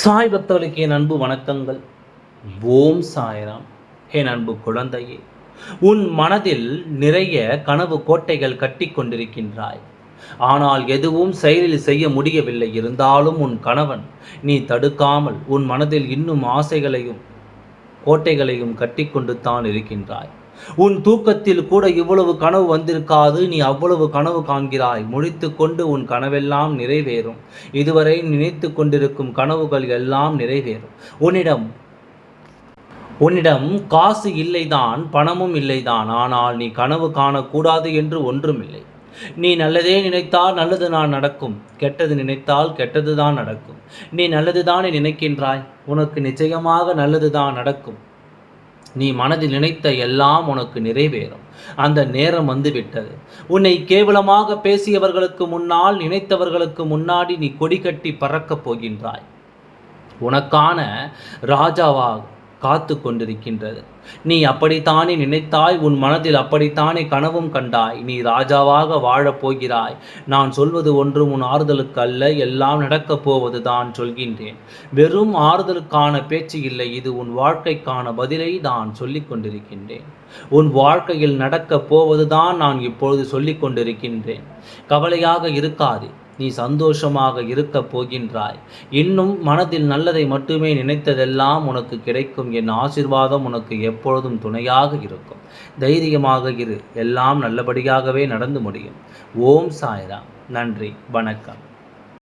சாய் பக்தர்களுக்கு என் அன்பு வணக்கங்கள். ஓம் சாய்ராம். என் அன்பு குழந்தையே உன் மனதில் நிறைய கனவு கோட்டைகள் கட்டி கொண்டிருக்கின்றாய். ஆனால் எதுவும் செயலில் செய்ய முடியவில்லை. இருந்தாலும் உன் கணவன் நீ தடுக்காமல் உன் மனதில் இன்னும் ஆசைகளையும் கோட்டைகளையும் கட்டிக்கொண்டு தான் இருக்கின்றாய். உன் தூக்கத்தில் கூட இவ்வளவு கனவு வந்திருக்காது நீ அவ்வளவு கனவு காண்கிறாய். முடித்து கொண்டு உன் கனவெல்லாம் நிறைவேறும். இதுவரை நினைத்து கொண்டிருக்கும் கனவுகள் எல்லாம் நிறைவேறும். உன்னிடம் உன்னிடம் காசு இல்லைதான் பணமும் இல்லைதான். ஆனால் நீ கனவு காணக்கூடாது என்று ஒன்றுமில்லை. நீ நல்லதே நினைத்தால் நல்லது நான் நடக்கும். கெட்டது நினைத்தால் கெட்டது தான் நடக்கும். நீ நல்லதுதானே நினைக்கின்றாய்? உனக்கு நிச்சயமாக நல்லது தான் நடக்கும். நீ மனதில் நினைத்த எல்லாம் உனக்கு நிறைவேறும். அந்த நேரம் வந்துவிட்டது. உன்னை கேவலமாக பேசியவர்களுக்கு முன்னால் நினைத்தவர்களுக்கு முன்னாடி நீ கொடி கட்டி பறக்கப் போகின்றாய். உனக்கான ராஜாவாக காத்து கொண்டிருக்கின்றது. நீ அப்படித்தானே நினைத்தாய்? உன் மனதில் அப்படித்தானே கனவும் கண்டாய்? நீ ராஜாவாக வாழப் போகிறாய். நான் சொல்வது ஒன்றும் உன் ஆறுதலுக்கு அல்ல. எல்லாம் நடக்கப் போவது தான் சொல்கின்றேன். வெறும் ஆறுதலுக்கான பேச்சு இல்லை. இது உன் வாழ்க்கைக்கான பதிலை நான் சொல்லிக் கொண்டிருக்கின்றேன். உன் வாழ்க்கையில் நடக்கப் போவதுதான் நான் இப்பொழுது சொல்லிக் கொண்டிருக்கின்றேன். கவலையாக இருக்காது. நீ சந்தோஷமாக இருக்கப் போகின்றாய். இன்னும் மனதில் நல்லதை மட்டுமே நினைத்ததெல்லாம் உனக்கு கிடைக்கும். என் ஆசிர்வாதம் உனக்கு எப்பொழுதும் துணையாக இருக்கும். தைரியமாக இரு. எல்லாம் நல்லபடியாகவே நடந்து முடியும். ஓம் சாய்ராம். நன்றி. வணக்கம்.